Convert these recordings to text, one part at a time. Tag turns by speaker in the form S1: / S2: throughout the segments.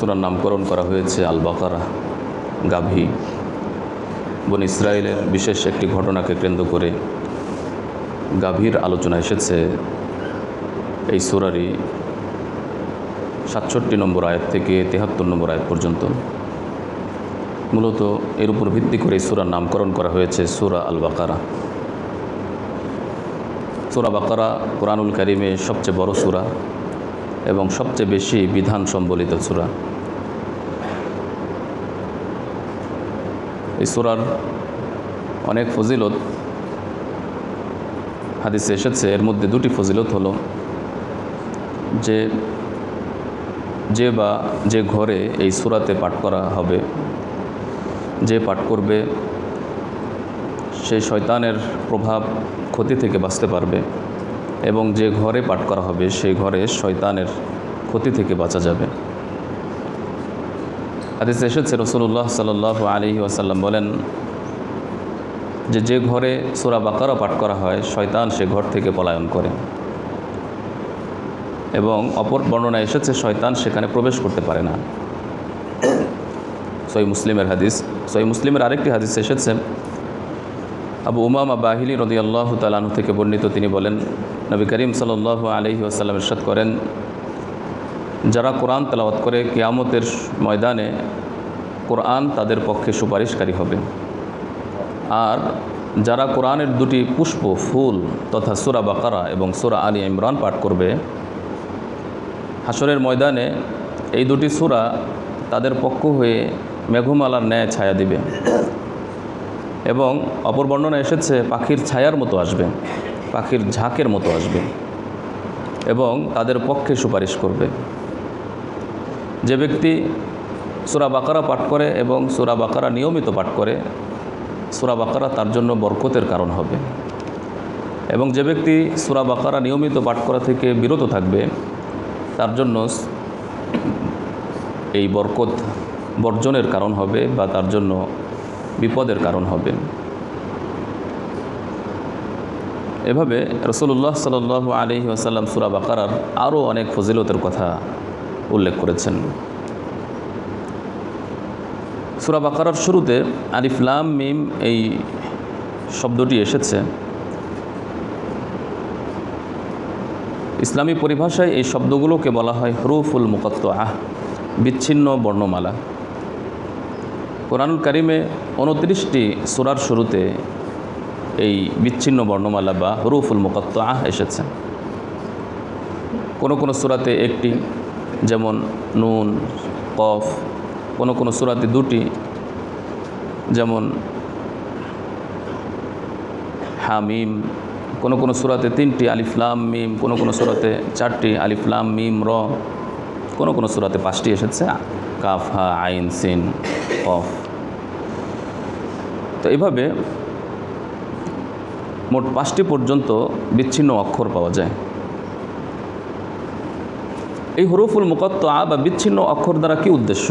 S1: সুরার নামকরণ করা হয়েছে আল বাকারা গাভী। বন ইসরায়েলের বিশেষ একটি ঘটনাকে কেন্দ্র করে গাভীর আলোচনা এসেছে। এই সুরারই সাতষট্টি নম্বর আয়াত থেকে তেহাত্তর নম্বর আয়াত পর্যন্ত। মূলত এর উপর ভিত্তি করে সুরার নামকরণ করা হয়েছে সুরা আল বাকারা সুরা বাকারা কোরআনুল কারিমে সবচেয়ে বড় সুরা। এবং সবচেয়ে বেশি বিধান সম্বলিত সুরা। এই সুরার অনেক ফজিলত হাদিসে এসেছে। এর মধ্যে দুটি ফজিলত হলো যে যে বা যে ঘরে এই সুরাতে পাঠ করা হবে, যে পাঠ করবে, সেই শয়তানের প্রভাব ক্ষতি থেকে বাঁচতে পারবে। এবং যে ঘরে পাঠ করা হবে, সেই ঘরে শয়তানের ক্ষতি থেকে বাঁচা যাবে। হাদিসে এসেছে রসুল্লাহ সাল আলী ওয়াসাল্লাম বলেন, যে যে ঘরে সুরা বাকারা পাঠ করা হয়, শয়তান সে ঘর থেকে পলায়ন করে। এবং অপর বর্ণনা এসেছে, শয়তান সেখানে প্রবেশ করতে পারে না। সই মুসলিমের হাদিস সই মুসলিমের আরেকটি হাদিস এসেছে আবু উমামা বাহিলি রদি আল্লাহ তালাহু থেকে বর্ণিত তিনি বলেন, নবী করিম সাল আলহি আসাল্লাম ইরশাদ করেন, যারা কোরআন তেলাওয়াত করে কিয়ামতের ময়দানে কোরআন তাদের পক্ষে সুপারিশকারী হবে। আর যারা কোরআনের দুটি পুষ্প, ফুল তথা সুরা বাকারা এবং সুরা আলী ইমরান পাঠ করবে হাসরের ময়দানে এই দুটি সুরা তাদের পক্ষ হয়ে মেঘমালার ন্যায় ছায়া দিবে। এবং অপর বর্ণনা এসেছে, পাখির ছায়ার মতো আসবে, পাখির ঝাঁকের মতো আসবে এবং তাদের পক্ষে সুপারিশ করবে। যে ব্যক্তি সুরা বাকারা পাঠ করে এবং সুরা বাকারা নিয়মিত পাঠ করে, সুরা বাকারা তার জন্য বরকতের কারণ হবে। এবং যে ব্যক্তি সুরা বাকারা নিয়মিত পাঠ করা থেকে বিরত থাকবে, তার জন্য এই বরকত বর্জনের কারণ হবে বা তার জন্য বিপদের কারণ হবে। এভাবে রসুল্লাহ সাল আলী আসাল্লাম সুরা বাকারার আরও অনেক ফজিলতের কথা উল্লেখ করেছেন। সুরা বাকারার শুরুতে আলিফলাম মিম এই শব্দটি এসেছে। ইসলামী পরিভাষায় এই শব্দগুলোকে বলা হয় হরুফুল মুকত্ত আহ বিচ্ছিন্ন বর্ণমালা। কোরআনুল কারিমে উনত্রিশটি সুরার শুরুতে এই বিচ্ছিন্ন বর্ণমালা বা হরুফুল মুকত্তাহ এসেছে। কোনো কোনো সুরাতে একটি, যেমন নুন, কফ, কোনো কোনো সুরাতে দুটি, যেমন হামিম, কোনো কোনো সুরাতে তিনটি আলিফলাম মিম, কোনো কোনো সুরাতে চারটি আলিফলাম মিম র, কোনো কোনো সুরাতে পাঁচটি এসেছে। কাফ, হা, আইন, সিন, কফ। তো এইভাবে মোট পাঁচটি পর্যন্ত বিচ্ছিন্ন অক্ষর পাওয়া যায়। এই হরুফুল মুকত্ত বা বিচ্ছিন্ন অক্ষর দ্বারা কী উদ্দেশ্য?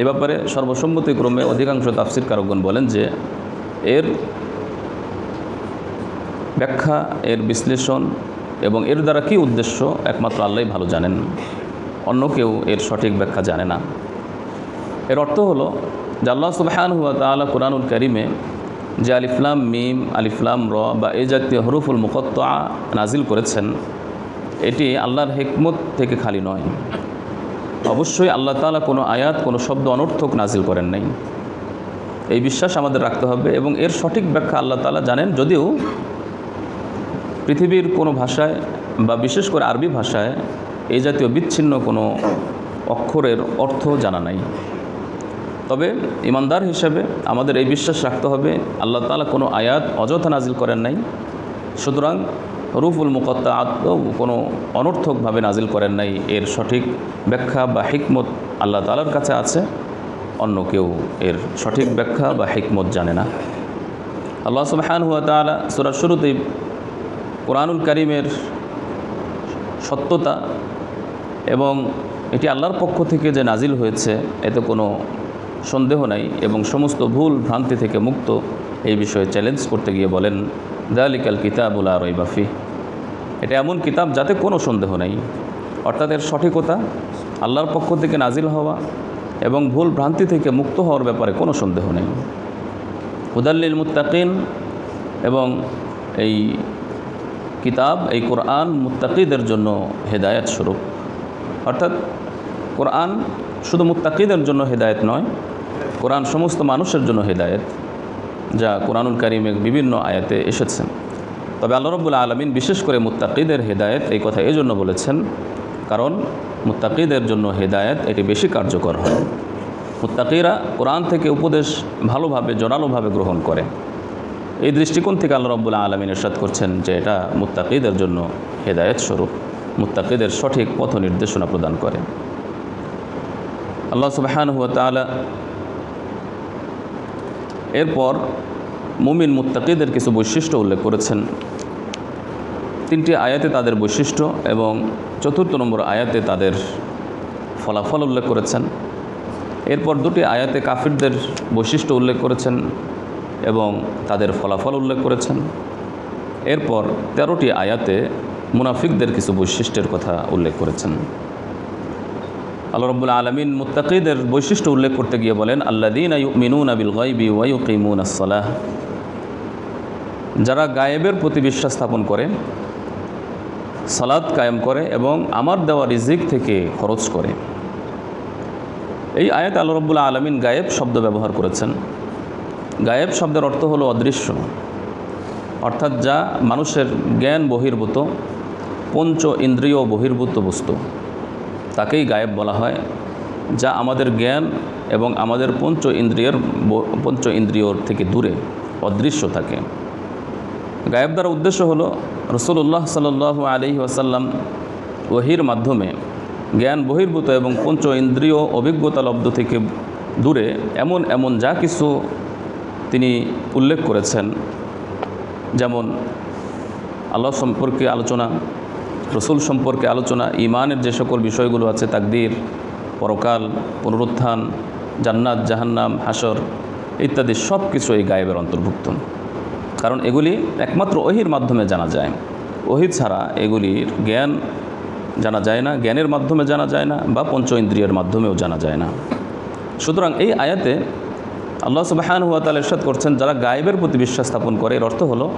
S1: এ ব্যাপারে সর্বসম্মতিক্রমে অধিকাংশ তাফসির কারকগণ বলেন যে এর ব্যাখ্যা, এর বিশ্লেষণ এবং এর দ্বারা কী উদ্দেশ্য একমাত্র আল্লাহ ভালো জানেন। অন্য কেউ এর সঠিক ব্যাখ্যা জানে না। এর অর্থ হলো যে আল্লাহ সুবাহান হুয়া তালা কোরআনুল করিমে যে আলিফলাম মিম আলিফলাম র বা এই জাতীয় হরুফুল মুকত্তা নাজিল করেছেন, এটি আল্লাহর হেকমত থেকে খালি নয়। অবশ্যই আল্লাহ তালা কোনো আয়াত, কোনো শব্দ অনর্থক নাজিল করেন নাই। এই বিশ্বাস আমাদের রাখতে হবে এবং এর সঠিক ব্যাখ্যা আল্লাহ তালা জানেন, যদিও পৃথিবীর কোনো ভাষায় বা বিশেষ করে আরবি ভাষায় এই জাতীয় বিচ্ছিন্ন কোনো অক্ষরের অর্থ জানা নাই। তবে ইমানদার হিসেবে আমাদের এই বিশ্বাস রাখতে হবে, আল্লাহ তালা কোনো আয়াত অযথা নাজিল করেন নাই। সুতরাং রুফুল মুকত্তা আত্মও কোনো অনর্থকভাবে নাজিল করেন নাই, এর সঠিক ব্যাখ্যা বা হিকমত আল্লাহ তালার কাছে আছে, অন্য কেউ এর সঠিক ব্যাখ্যা বা হিকমত জানে না। আল্লাহ সুবহান হুয়া তালা সুরার শুরুতেই কোরআনুল করিমের সত্যতা এবং এটি আল্লাহর পক্ষ থেকে যে নাজিল হয়েছে, এতে কোনো সন্দেহ নাই এবং সমস্ত ভুল ভ্রান্তি থেকে মুক্ত এই বিষয়ে চ্যালেঞ্জ করতে গিয়ে বলেন, দালিকাল কিতাবুল আর বাফি এটা এমন কিতাব যাতে কোনো সন্দেহ নেই। অর্থাৎ এর সঠিকতা, আল্লাহর পক্ষ থেকে নাজিল হওয়া এবং ভুল ভ্রান্তি থেকে মুক্ত হওয়ার ব্যাপারে কোনো সন্দেহ নেই। হুদাল্লিল মুত্তাকিন এবং এই কিতাব, এই কোরআন মুত্তাকিদের জন্য হেদায়ত স্বরূপ। অর্থাৎ কোরআন শুধু মুত্তাকিদের জন্য হেদায়েত নয়, কোরআন সমস্ত মানুষের জন্য হেদায়েত, যা কোরআনুল কারিমের বিভিন্ন আয়াতে এসেছেন তবে আল্লাহ রব্বুল আলমিন বিশেষ করে মুত্তাকিদের হেদায়েত এই কথা এই জন্য বলেছেন, কারণ মুত্তাকিদের জন্য হেদায়েত এটি বেশি কার্যকর হয়। মুত্তাকিরা কোরআন থেকে উপদেশ ভালোভাবে, জোরালোভাবে গ্রহণ করে। এই দৃষ্টিকোণ থেকে আল্লাহ রব্বুল্লাহ আলমিন এরশাদ করছেন যে এটা মুত্তাকিদের জন্য হেদায়েত স্বরূপ, মুত্তাকিদের সঠিক পথ নির্দেশনা প্রদান করে। আল্লাহ সুবাহান হুয়া তালা এরপর মুমিন মুত্তাকিদের কিছু বৈশিষ্ট্য উল্লেখ করেছেন। তিনটি আয়াতে তাদের বৈশিষ্ট্য এবং চতুর্থ নম্বর আয়াতে তাদের ফলাফল উল্লেখ করেছেন। এরপর দুটি আয়াতে কাফিরদের বৈশিষ্ট্য উল্লেখ করেছেন এবং তাদের ফলাফল উল্লেখ করেছেন। এরপর তেরোটি আয়াতে মুনাফিকদের কিছু বৈশিষ্ট্যের কথা উল্লেখ করেছেন। আল্লাহ রব্বুল আলমিন মুত্তাকিদের বৈশিষ্ট্য উল্লেখ করতে গিয়ে বলেন আল্লাদিন মিনুন আবিল গাইবি ওয়াইকিমুন আসসালাহ যারা গায়েবের প্রতি বিশ্বাস স্থাপন করে সালাদ কায়েম করে এবং আমার দেওয়া রিজিক থেকে খরচ করে। এই আয়াত আল্লাহ রব্বুল আলমিন গায়েব শব্দ ব্যবহার করেছেন। গায়েব শব্দের অর্থ হলো অদৃশ্য, অর্থাৎ যা মানুষের জ্ঞান বহির্ভূত, পঞ্চ ইন্দ্রিয় বহির্ভূত বস্তু। তাকেই গায়েব বলা হয়, যা আমাদের জ্ঞান এবং আমাদের পঞ্চ ইন্দ্রিয়ের পঞ্চ ইন্দ্রিয়র থেকে দূরে, অদৃশ্য থাকে। গায়েব দ্বারা উদ্দেশ্য হলো রসুল্লাহ সাল আলি ওয়াসাল্লাম ওহির মাধ্যমে জ্ঞান বহির্ভূত এবং পঞ্চ ইন্দ্রিয় অভিজ্ঞতা লব্ধ থেকে দূরে এমন এমন যা কিছু তিনি উল্লেখ করেছেন, যেমন আল্লাহ সম্পর্কে আলোচনা রসুল সম্পর্কে আলোচনা ইমানের যে সকল বিষয়গুলো আছে, তাকদির, পরকাল, পুনরুত্থান, জান্নাত, জাহান্নাম হাসর ইত্যাদি সব কিছু এই গায়েবের অন্তর্ভুক্ত। কারণ এগুলি একমাত্র ওহির মাধ্যমে জানা যায়। ওহি ছাড়া এগুলির জ্ঞান জানা যায় না, জ্ঞানের মাধ্যমে জানা যায় না বা পঞ্চ ইন্দ্রিয়ের মাধ্যমেও জানা যায় না। সুতরাং এই আয়াতে আল্লাহ সুবাহান হুয়া তাল করছেন, যারা গায়েবের প্রতি বিশ্বাস স্থাপন করে, এর অর্থ হলো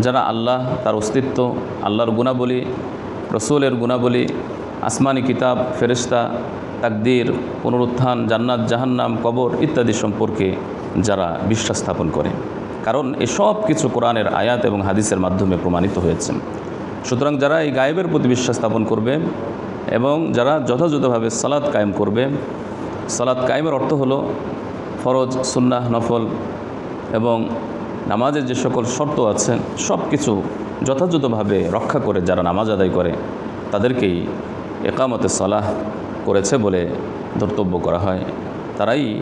S1: যারা আল্লাহ তার অস্তিত্ব, আল্লাহর গুণাবলী, রসুলের গুণাবলী, আসমানি কিতাব ফেরিস্তা তাকদির, পুনরুত্থান, জান্নাত, জাহান্নাম, কবর ইত্যাদি সম্পর্কে যারা বিশ্বাস স্থাপন করে। কারণ এসব কিছু কোরআনের আয়াত এবং হাদিসের মাধ্যমে প্রমাণিত হয়েছে। সুতরাং যারা এই গায়েবের প্রতি বিশ্বাস স্থাপন করবে এবং যারা যথাযথভাবে সালাদ কায়েম করবে সালাদ কায়েমের অর্থ হলো ফরজ, সুন্নাহ, নফল এবং নামাজের যে সকল শর্ত আছে সব কিছু যথাযথভাবে রক্ষা করে যারা নামাজ আদায় করে, তাদেরকেই একামতে সালাহ করেছে বলে ধর্তব্য করা হয়। তারাই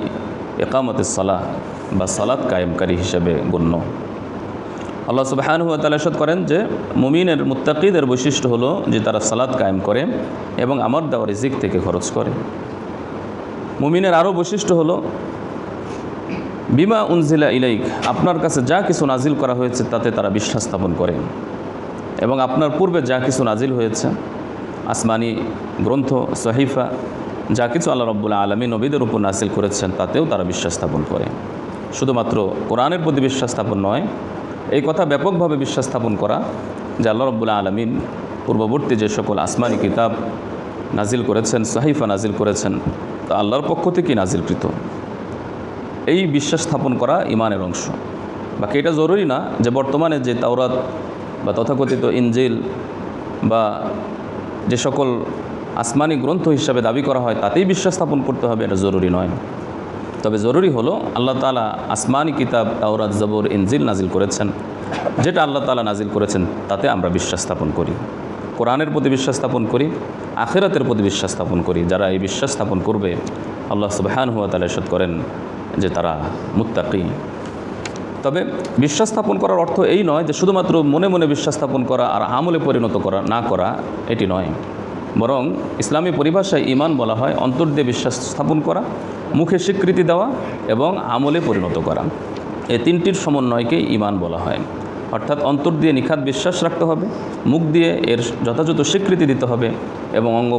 S1: একামতে সালাহ বা সালাদ কায়েমকারী হিসেবে গণ্য। আল্লাহ সুবাহান হুয়া তালাশত করেন যে, মুমিনের মুত্তাকিদের বৈশিষ্ট্য হলো যে তারা সালাদ কায়েম করে এবং আমার দেওয়া রিজিক থেকে খরচ করে। মুমিনের আরও বৈশিষ্ট্য হলো বিমা উনজিলা ইলাইক, আপনার কাছে যা কিছু নাজিল করা হয়েছে তাতে তারা বিশ্বাস স্থাপন করে। এবং আপনার পূর্বে যা কিছু নাজিল হয়েছে, আসমানি গ্রন্থ, সহিফা, যা কিছু আল্লাহ রব্বুল্লা আলমী নবীদের উপর নাসিল করেছেন, তাতেও তারা বিশ্বাস স্থাপন করে। শুধুমাত্র কোরআনের প্রতি বিশ্বাস স্থাপন নয়, এই কথা ব্যাপকভাবে বিশ্বাস স্থাপন করা, যে আল্লাহ রব্বুল্লা আলমিন পূর্ববর্তী যে সকল আসমানি কিতাব নাজিল করেছেন, সাহিফা নাজিল করেছেন, তা আল্লাহর পক্ষ থেকেই নাজিলকৃত। এই বিশ্বাস স্থাপন করা ইমানের অংশ। বাকি এটা জরুরি না যে বর্তমানে যে তাওরাত বা তথাকথিত ইঞ্জিল বা যে সকল আসমানি গ্রন্থ হিসাবে দাবি করা হয়, তাতেই বিশ্বাস স্থাপন করতে হবে, এটা জরুরি নয়। তবে জরুরি হলো আল্লাহ তালা আসমানি কিতাব, তাওরাত, জবর, ইনজিল নাজিল করেছেন। যেটা আল্লাহ তালা নাজিল করেছেন, তাতে আমরা বিশ্বাস স্থাপন করি। কোরআনের প্রতি বিশ্বাস স্থাপন করি, আখেরাতের প্রতি বিশ্বাস স্থাপন করি। যারা এই বিশ্বাস স্থাপন করবে, আল্লাহ সুবাহান হুয়া তালা এসত করেন যে তারা মুত্তাকি। তবে বিশ্বাস স্থাপন করার অর্থ এই নয় যে শুধুমাত্র মনে মনে বিশ্বাস স্থাপন করা আর আমলে পরিণত করা, না করা, এটি নয়। বরং ইসলামী পরিভাষায় ইমান বলা হয় অন্তর দিয়ে বিশ্বাস স্থাপন করা, মুখে স্বীকৃতি দেওয়া এবং আমলে পরিণত করা। এই তিনটির সমন্বয়কে ইমান বলা হয়। অর্থাৎ অন্তর দিয়ে নিখাত বিশ্বাস রাখতে হবে, মুখ দিয়ে এর যথাযথ স্বীকৃতি দিতে হবে এবং অঙ্গ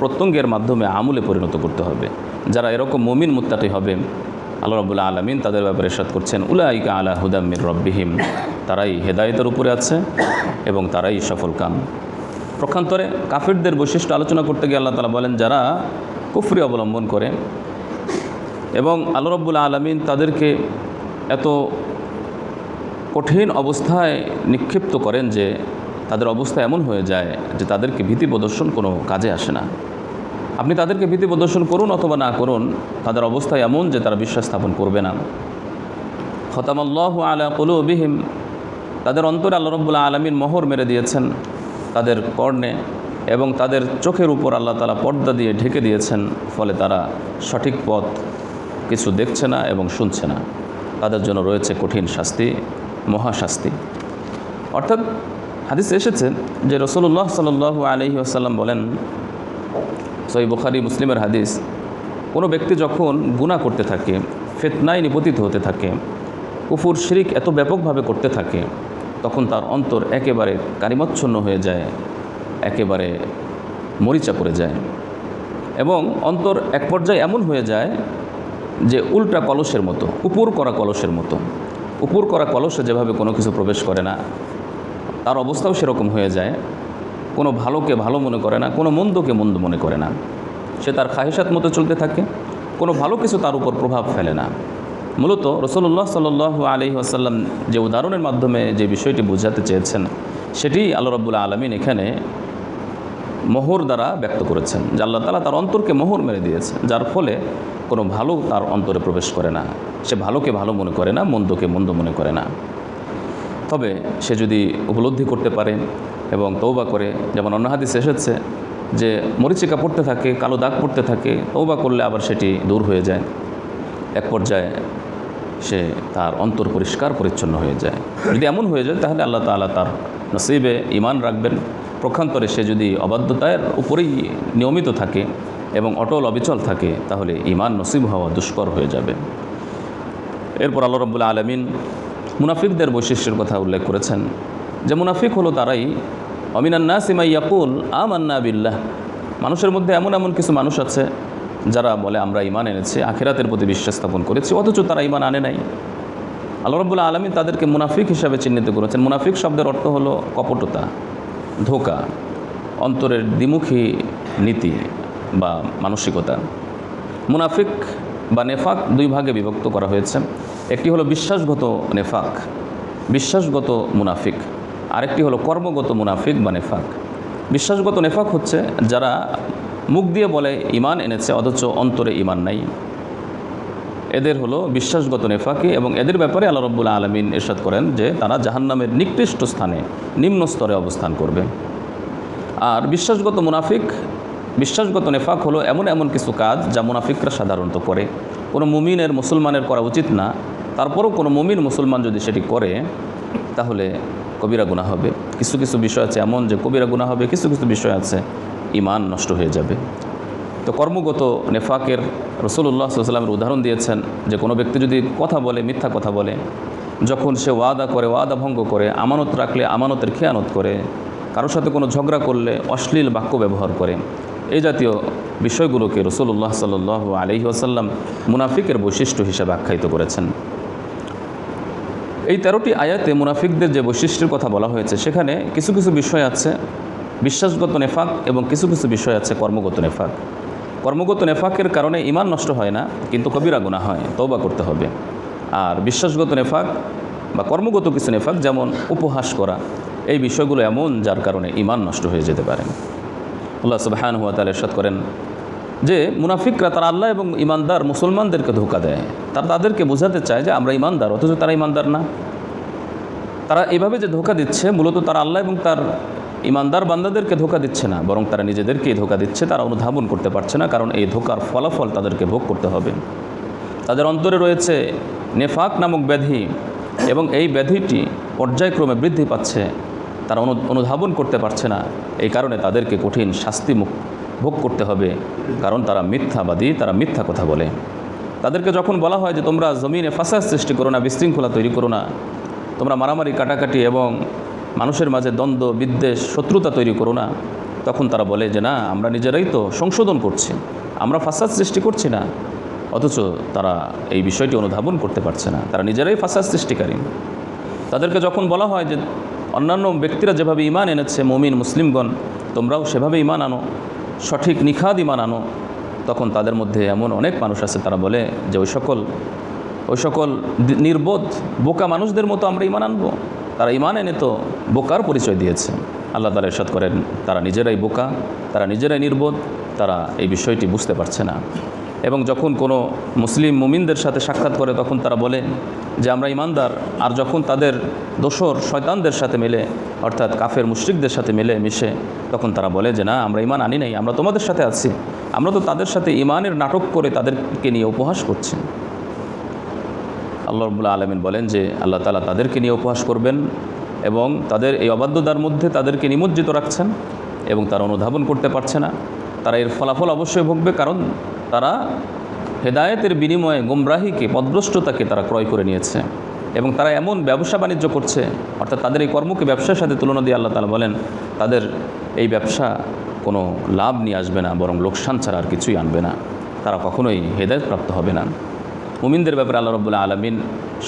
S1: প্রত্যঙ্গের মাধ্যমে আমলে পরিণত করতে হবে। যারা এরকম মমিন মুত্তাকি হবে আল্লাহ রবুল্লা আলমিন তাদের ব্যাপারে সাত করছেন, উলাইকা আলা হুদাম্মির রব্বিহিম। তারাই হেদায়েতের উপরে আছে এবং তারাই সফল কাম। প্রক্ষান্তরে কাফিরদের বৈশিষ্ট্য আলোচনা করতে গিয়ে আল্লাহ তালা বলেন, যারা কুফরি অবলম্বন করে এবং আল্লাহ রব্বুল আলমিন তাদেরকে এত কঠিন অবস্থায় নিক্ষিপ্ত করেন যে তাদের অবস্থা এমন হয়ে যায় যে তাদেরকে ভীতি প্রদর্শন কোনো কাজে আসে না। আপনি তাদেরকে ভীতি প্রদর্শন করুন অথবা না করুন, তাদের অবস্থা এমন যে তারা বিশ্বাস স্থাপন করবে না। খতামাল্লাহ আলা বিহিম তাদের অন্তরে আল্লাহ রব্বুল্লা আলমিন মোহর মেরে দিয়েছেন তাদের কর্ণে এবং তাদের চোখের উপর আল্লাহ তালা পর্দা দিয়ে ঢেকে দিয়েছেন, ফলে তারা সঠিক পথ কিছু দেখছে না এবং শুনছে না। তাদের জন্য রয়েছে কঠিন শাস্তি, মহাশাস্তি। অর্থাৎ হাদিস এসেছে যে রসুল্লাহ সাল্লাহ আলহি আসাল্লাম বলেন সই বুখারি, মুসলিমের হাদিস, কোনো ব্যক্তি যখন গুণা করতে থাকে, ফেতনায় নিপতিত হতে থাকে, কুফুর, শিরিক এত ব্যাপকভাবে করতে থাকে, তখন তার অন্তর একেবারে কারিমচ্ছন্ন হয়ে যায়, একেবারে মরিচা পড়ে যায় এবং অন্তর এক পর্যায়ে এমন হয়ে যায় যে উল্টা কলসের মতো, উপর করা কলসের মতো, উপর করা কলসে যেভাবে কোনো কিছু প্রবেশ করে না, তার অবস্থাও সেরকম হয়ে যায়। কোনো ভালোকে ভালো মনে করে না, কোনো মন্দকে মন্দ মনে করে না। সে তার খাহিসাত মতো চলতে থাকে, কোনো ভালো কিছু তার উপর প্রভাব ফেলে না। মূলত রসল্লাহ সাল আলি আসাল্লাম যে উদাহরণের মাধ্যমে যে বিষয়টি বোঝাতে চেয়েছেন, সেটি আল্লাহ রব্বুল আলমিন এখানে মোহর দ্বারা ব্যক্ত করেছেন, যে আল্লাহ তালা তার অন্তরকে মোহর মেরে দিয়েছে যার ফলে কোনো ভালো তার অন্তরে প্রবেশ করে না। সে ভালোকে ভালো মনে করে না, মন্দকে মন্দ মনে করে না। তবে সে যদি উপলব্ধি করতে পারে এবং তৌবা করে, যেমন অন্য হাদিস এসেছে যে মরিচিকা পড়তে থাকে, কালো দাগ পড়তে থাকে তৌবা করলে আবার সেটি দূর হয়ে যায়। এক পর্যায়ে সে তার অন্তর পরিষ্কার পরিচ্ছন্ন হয়ে যায়। যদি এমন হয়ে যায়, তাহলে আল্লাহ তাআলা তার নসিবে ইমান রাখবেন। প্রক্ষান্তরে সে যদি অবাধ্যতার উপরেই নিয়মিত থাকে এবং অটল অবিচল থাকে, তাহলে ইমান নসিব হওয়া দুষ্কর হয়ে যাবে। এরপর আল্লাহ রব্বুল্লা আলমিন মুনাফিকদের বৈশিষ্ট্যের কথা উল্লেখ করেছেন। যে মুনাফিক হলো তারাই। অমিনান্না সিমাই ইয়াকুল, আমান্না বিল্লাহ। মানুষের মধ্যে এমন এমন কিছু মানুষ আছে, যারা বলে, আমরা ইমান এনেছি, আখেরাতের প্রতি বিশ্বাস স্থাপন করেছি, অথচ তারা ইমান আনে নাই। আল্লাহ রব্বুল্লা আলমী তাদেরকে মুনাফিক হিসাবে চিহ্নিত করেছেন। মুনাফিক শব্দের অর্থ হলো কপটতা, ধোকা, অন্তরের দ্বিমুখী নীতি বা মানসিকতা। মুনাফিক বা নেফাক দুই ভাগে বিভক্ত করা হয়েছে। একটি হলো বিশ্বাসগত নেফাক, বিশ্বাসগত মুনাফিক। আরেকটি হলো কর্মগত মুনাফিক বা নেফাক। বিশ্বাসগত নেফাক হচ্ছে যারা মুখ দিয়ে বলে ইমান এনেছে, অথচ অন্তরে ইমান নাই। এদের হলো বিশ্বাসগত নেফাকি এবং এদের ব্যাপারে আল্লাহ রব্বুল আলমিন এরশাদ করেন যে তারা জাহান্নামের নিকৃষ্ট স্থানে, নিম্ন স্তরে অবস্থান করবে। আর বিশ্বাসগত মুনাফিক বিশ্বাসগত নেফাক হলো এমন এমন কিছু কাজ যা মুনাফিকরা সাধারণত করে। কোনো মুমিনের, মুসলমানের করা উচিত না। তারপরও কোনো মুমিন, মুসলমান যদি সেটি করে, তাহলে কবিরা গুণা হবে। কিছু কিছু বিষয় আছে এমন যে কবিরা গুণা হবে, কিছু কিছু বিষয় আছে ইমান নষ্ট হয়ে যাবে। তো কর্মগত নেফাকের রসুল্লাহ সাল্লামের উদাহরণ দিয়েছেন যে কোনো ব্যক্তি যদি কথা বলে, মিথ্যা কথা বলে, যখন সে ওয়াদা করে, ওয়াদা ভঙ্গ করে, আমানত রাখলে আমানতের খেয়ানত করে কারোর সাথে কোনো ঝগড়া করলে অশ্লীল বাক্য ব্যবহার করে এই জাতীয় বিষয়গুলোকে রসুল্লাহ সাল আলহি আসাল্লাম মুনাফিকের বৈশিষ্ট্য হিসেবে আখ্যায়িত করেছেন। এই তেরোটি আয়াতে মুনাফিকদের যে বৈশিষ্ট্যের কথা বলা হয়েছে, সেখানে কিছু কিছু বিষয় আছে, বিশ্বাসগত নেফাক এবং কিছু কিছু বিষয় আছে কর্মগত নেফাক। কর্মগত নেফাকের কারণে ইমান নষ্ট হয় না, কিন্তু কবিরা গুণা হয় তৌবা করতে হবে। আর বিশ্বাসগত নেফাক বা কর্মগত কিছু নেফাক যেমন উপহাস করা, এই বিষয়গুলো এমন যার কারণে ইমান নষ্ট হয়ে যেতে পারে। আল্লাহ সুবাহান হুয়া তাল এরশাদ করেন যে মুনাফিকরা তারা আল্লাহ এবং ইমানদার মুসলমানদেরকে ধোকা দেয়। তারা তাদেরকে বোঝাতে চায় যে আমরা ইমানদার অথচ তারা ইমানদার না। তারা এভাবে যে ধোকা দিচ্ছে, মূলত তারা আল্লাহ এবং তার ইমানদার বান্দাদেরকে ধোকা দিচ্ছে না, বরং তারা নিজেদেরকেই ধোকা দিচ্ছে, তারা অনুধাবন করতে পারছে না, কারণ এই ধোকার ফলাফল তাদেরকে ভোগ করতে হবে। তাদের অন্তরে রয়েছে নেফাক নামক ব্যাধি, এবং এই ব্যাধিটি পর্যায়ক্রমে বৃদ্ধি পাচ্ছে। তারা অনু, অনুধাবন করতে পারছে না। এই কারণে তাদেরকে কঠিন শাস্তি ভোগ করতে হবে। কারণ তারা মিথ্যাবাদী, তারা মিথ্যা কথা বলে। তাদেরকে যখন বলা হয় যে, তোমরা জমিনে ফাসাদ সৃষ্টি করো না, বিশৃঙ্খলা তৈরি করো না। তোমরা মারামারি, কাটাকাটি এবং মানুষের মাঝে দ্বন্দ্ব, বিদ্বেষ, শত্রুতা তৈরি করো না। তখন তারা বলে যে, না, আমরা নিজেরাই তো সংশোধন করছি। আমরা ফাসাদ সৃষ্টি করছি না। অথচ তারা এই বিষয়টি অনুধাবন করতে পারছে না। তারা নিজেরাই ফাসাদ সৃষ্টিকারী। তাদেরকে যখন বলা হয় যে অন্যান্য ব্যক্তিরা যেভাবে ইমান এনেছে, মমিন, মুসলিমগণ, তোমরাও সেভাবে ইমান আনো, সঠিক নিখাদ ইমান আনো। তখন তাদের মধ্যে এমন অনেক মানুষ আছে, তারা বলে যে ওই সকল ওই সকল নির্বোধ, বোকা মানুষদের মতো আমরা ইমান আনব। তারা ইমান এনে তো বোকার পরিচয় দিয়েছে। আল্লাহ তালা ইরশাদ করেন, তারা নিজেরাই বোকা, তারা নিজেরাই নির্বোধ, তারা এই বিষয়টি বুঝতে পারছে না। এবং যখন কোনো মুসলিম মুমিনদের সাথে সাক্ষাৎ করে, তখন তারা বলে যে, আমরা ইমানদার। আর যখন তাদের দোসর শয়তানদের সাথে মেলে, অর্থাৎ কাফের মুশরিকদের সাথে মেলে মিশে, তখন তারা বলে যে, না, আমরা ইমান আনি নাই, আমরা তোমাদের সাথে আছি। আমরা তো তাদের সাথে ইমানের নাটক করে তাদেরকে নিয়ে উপহাস করছি। আল্লাহ রবুল্লা আলমিন বলেন যে, আল্লাহ তালা তাদেরকে নিয়ে উপহাস করবেন এবং তাদের এই অবাধ্যতার মধ্যে তাদেরকে নিমজ্জিত রাখছেন এবং তারা অনুধাবন করতে পারছে না। তারা এর ফলাফল অবশ্যই ভোগবে, কারণ তারা হেদায়েতের বিনিময়ে গোমরাহিকে, পদভ্রষ্টতাকে তারা ক্রয় করে নিয়েছে এবং তারা এমন ব্যবসা বাণিজ্য করছে, অর্থাৎ তাদের এই কর্মকে ব্যবসার সাথে তুলনা দিয়ে আল্লাহ তালা বলেন, তাদের এই ব্যবসা কোনো লাভ নিয়ে আসবে না, বরং লোকসান ছাড়া আর কিছুই আনবে না। তারা কখনোই হেদায়ত প্রাপ্ত হবে না। মুমিনদের ব্যাপারে আল্লাহ রবুল্লা আলমিন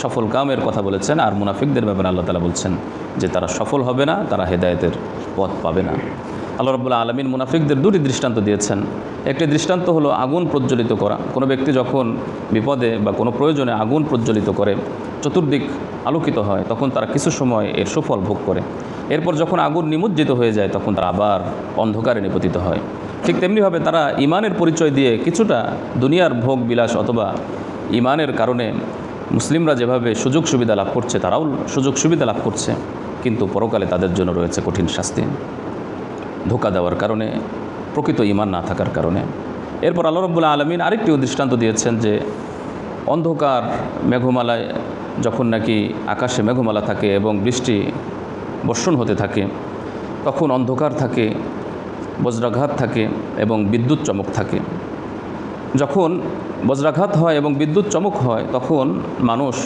S1: সফল কামের কথা বলেছেন আর মুনাফিকদের ব্যাপারে আল্লাহ তালা বলছেন যে তারা সফল হবে না, তারা হেদায়েতের পথ পাবে না। আল্লাহ রবুল্লা আলমিন মুনাফিকদের দুটি দৃষ্টান্ত দিয়েছেন। একটি দৃষ্টান্ত হলো আগুন প্রজ্বলিত করা। কোনো ব্যক্তি যখন বিপদে বা কোনো প্রয়োজনে আগুন প্রজ্বলিত করে, চতুর্দিক আলোকিত হয়, তখন তারা কিছু সময় এর সুফল ভোগ করে। এরপর যখন আগুন নিমজ্জিত হয়ে যায়, তখন তারা আবার অন্ধকারে নিপতিত হয়। ঠিক তেমনিভাবে তারা ইমানের পরিচয় দিয়ে কিছুটা দুনিয়ার ভোগ বিলাস অথবা ইমানের কারণে মুসলিমরা যেভাবে সুযোগ সুবিধা লাভ করছে, তারাও সুযোগ সুবিধা লাভ করছে। কিন্তু পরকালে তাদের জন্য রয়েছে কঠিন শাস্তি। ধোকা দেওয়ার কারণে, প্রকৃত ইমান না থাকার কারণে। এরপর আল্লাহ রব্বুল্লা আলমিন আরেকটিও দৃষ্টান্ত দিয়েছেন যে, অন্ধকার মেঘমালায় যখন নাকি আকাশে মেঘমালা থাকে এবং বৃষ্টি বর্ষণ হতে থাকে, তখন অন্ধকার থাকে, বজ্রাঘাত থাকে এবং বিদ্যুৎ চমক থাকে। যখন বজ্রাঘাত হয় এবং বিদ্যুৎ চমক হয়, তখন মানুষ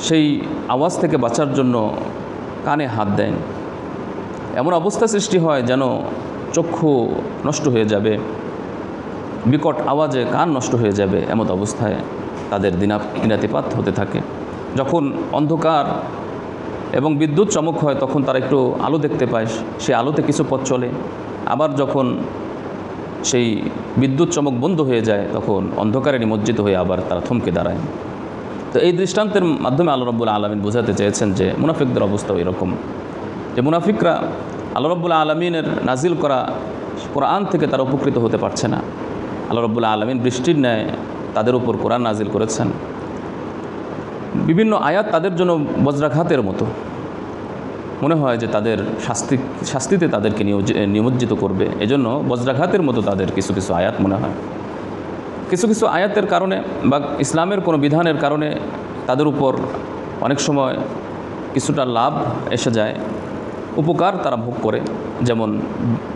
S1: সেই আওয়াজ থেকে বাঁচার জন্য কানে হাত দেয় এমন অবস্থা সৃষ্টি হয় যেন চক্ষু নষ্ট হয়ে যাবে, বিকট আওয়াজে কান নষ্ট হয়ে যাবে এমত অবস্থায় তাদের দিনা দিনাতিপাত হতে থাকে। যখন অন্ধকার এবং বিদ্যুৎ চমক হয় তখন তারা একটু আলো দেখতে পায়, সে আলোতে কিছু পথ চলে। আবার যখন সেই বিদ্যুৎ চমক বন্ধ হয়ে যায় তখন অন্ধকারে নিমজ্জিত হয়ে আবার তারা থমকে দাঁড়ায়। তো এই দৃষ্টান্তের মাধ্যমে আল্লাহ রব্বুল আলমিন বোঝাতে চেয়েছেন যে মুনাফিকদের অবস্থাও এরকম যে মুনাফিকরা আল্লাহ রব্বুল আলমিনের নাজিল করা কোরআন থেকে তারা উপকৃত হতে পারছে না। আল্লাহ রব্বুল আলমিন বৃষ্টির ন্যায় তাদের উপর কোরআন নাজিল করেছেন। বিভিন্ন আয়াত তাদের জন্য বজ্রাঘাতের মতো। মনে হয় যে তাদের শাস্তি, শাস্তিতে তাদেরকে নিমজ্জিত করবে। এজন্য বজ্রাঘাতের মতো তাদের কিছু কিছু আয়াত মনে হয়। কিছু কিছু আয়াতের কারণে বা ইসলামের কোনো বিধানের কারণে তাদের উপর অনেক সময় কিছুটা লাভ এসে যায়। উপকার তারা ভোগ করে। যেমন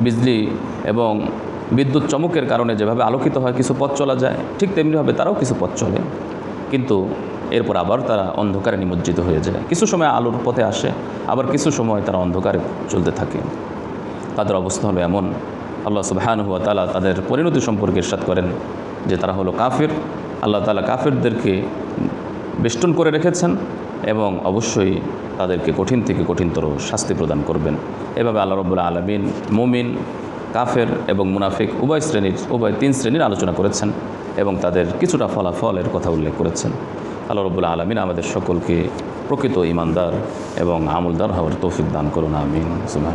S1: বিজলি এবং বিদ্যুৎ চমকের কারণে যেভাবে আলোকিত হয় কিছু পথ চলা যায়, ঠিক তেমনিভাবে তারাও কিছু পথ চলে। কিন্তু এরপর আবার তারা অন্ধকারে নিমজ্জিত হয়ে যায়। কিছু সময় আলোর পথে আসে, আবার কিছু সময় তারা অন্ধকারে চলতে থাকে। তাদের অবস্থা হলো এমন। আল্লাহ সুবহান হুয়া তালা তাদের পরিণতি সম্পর্কে ইরশাদ করেন যে তারা হলো কাফির। আল্লাহ তালা কাফিরদেরকে বেষ্টন করে রেখেছেন। এবং অবশ্যই তাদেরকে কঠিন থেকে কঠিনতর শাস্তি প্রদান করবেন। এভাবে আল্লাহ রব্বুল্লা আলমিন মুমিন, কাফের এবং মুনাফিক উভয় শ্রেণির, উভয় তিন শ্রেণির আলোচনা করেছেন এবং তাদের কিছুটা ফলাফলের কথা উল্লেখ করেছেন। আল্লাহ রব্বুল্লা আলমিন আমাদের সকলকে প্রকৃত ইমানদার এবং আমলদার হওয়ার তৌফিক দান করুন, আমিন। সুবাহ